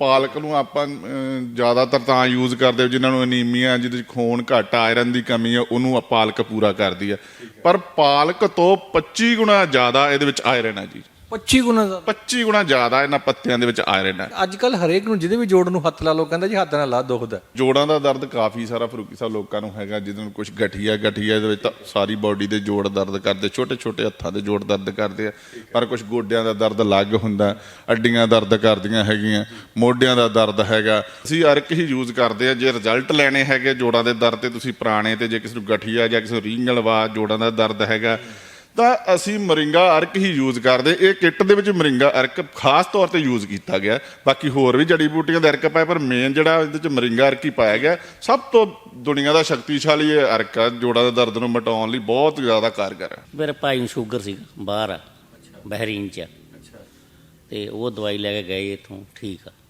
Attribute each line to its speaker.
Speaker 1: ਪਾਲਕ ਨੂੰ ਆਪਾਂ ਜ਼ਿਆਦਾਤਰ ਤਾਂ ਯੂਜ਼ ਕਰਦੇ ਹਾਂ, ਜਿਨ੍ਹਾਂ ਨੂੰ ਅਨੀਮੀਆ, ਜਿਹਦੇ ਚ ਖੂਨ ਘੱਟ ਆਇਰਨ ਦੀ ਕਮੀ ਹੈ ਉਹਨੂੰ ਪਾਲਕ ਪੂਰਾ ਕਰਦੀ ਹੈ ਪਰ ਪਾਲਕ ਤੋਂ 25 ਗੁਣਾ ਜ਼ਿਆਦਾ ਇਹਦੇ ਵਿੱਚ ਆਇਰਨ ਆ ਜੀ।
Speaker 2: 25 ਗੁਣਾ ਜ਼ਿਆਦਾ।
Speaker 1: 25 ਗੁਣਾ ਜ਼ਿਆਦਾ ਇਹਨਾਂ ਪੱਤਿਆਂ ਦੇ ਵਿੱਚ ਆਇਰਨ ਹੈ
Speaker 2: ਅੱਜ ਕੱਲ ਹਰੇਕ ਨੂੰ ਜਿਹਦੇ ਵੀ ਜੋੜ ਨੂੰ ਹੱਥ ਲਾ ਲੋ ਕਹਿੰਦਾ ਜੀ ਹੱਥ ਨਾਲ ਲਾ ਦੁਖਦਾ
Speaker 1: ਜੋੜਾਂ ਦਾ ਦਰਦ ਕਾਫੀ ਸਾਰਾ ਫਰੂਕੀ ਸਾਹਿਬ ਲੋਕਾਂ ਨੂੰ ਹੈਗਾ ਜਿਹਨਾਂ ਨੂੰ ਕੁਝ ਗਠੀਆ ਗਠੀਆ ਦੇ ਵਿੱਚ ਤਾਂ ਸਾਰੀ ਬਾਡੀ ਦੇ ਜੋੜ ਦਰਦ ਕਰਦੇ ਛੋਟੇ ਛੋਟੇ ਹੱਥਾਂ ਦੇ ਜੋੜ ਦਰਦ ਕਰਦੇ ਆ ਪਰ ਕੁਝ ਗੋਡਿਆਂ ਦਾ ਦਰਦ ਅਲੱਗ ਹੁੰਦਾ ਅੱਡੀਆਂ ਦਰਦ ਕਰਦੀਆਂ ਹੈਗੀਆਂ ਮੋਢਿਆਂ ਦਾ ਦਰਦ ਹੈਗਾ। ਅਸੀਂ ਅਰਕ ਹੀ ਯੂਜ਼ ਕਰਦੇ ਆ ਜੇ ਰਿਜ਼ਲਟ ਲੈਣੇ ਹੈਗੇ ਜੋੜਾਂ ਦੇ ਦਰਦ ਤੇ ਤੁਸੀਂ ਪੁਰਾਣੇ ਤੇ ਜੇ ਕਿਸੇ ਨੂੰ ਗਠੀਆ ਜਾਂ ਕਿਸੇ ਨੂੰ ਰੀਂਗਲਵਾ ਜੋੜਾਂ ਦਾ ਦਰਦ ਹੈਗਾ ਤਾਂ ਅਸੀਂ ਮਰਿੰਗਾ ਅਰਕ ਹੀ ਯੂਜ਼ ਕਰਦੇ। ਇਹ ਕਿੱਟ ਦੇ ਵਿੱਚ ਮਰਿੰਗਾ ਅਰਕ ਖਾਸ ਤੌਰ ਤੇ ਯੂਜ਼ ਕੀਤਾ ਗਿਆ। ਬਾਕੀ ਹੋਰ ਵੀ ਜੜੀ ਬੂਟੀਆਂ ਦੇ ਅਰਕ ਪਾਏ ਪਰ ਮੇਨ ਜਿਹੜਾ ਇਹਦੇ ਵਿੱਚ ਮਰਿੰਗਾ ਅਰਕ ਹੀ ਪਾਇਆ ਗਿਆ ਸਭ ਤੋਂ ਦੁਨੀਆ ਦਾ ਸ਼ਕਤੀਸ਼ਾਲੀ ਇਹ ਅਰਕ ਆ ਜੋੜਾਂ ਦੇ ਦਰਦ ਨੂੰ ਮਿਟਾਉਣ ਲਈ ਬਹੁਤ ਜ਼ਿਆਦਾ ਕਾਰਗਰ ਹੈ
Speaker 3: ਮੇਰੇ ਭਾਈ ਨੂੰ ਸ਼ੂਗਰ ਸੀ ਬਾਹਰ ਆ ਬਹਿਰੀਨ ਚ। ਤੇ ਉਹ ਦਵਾਈ ਲੈ ਕੇ ਗਏ ਇੱਥੋਂ ਠੀਕ ਆ।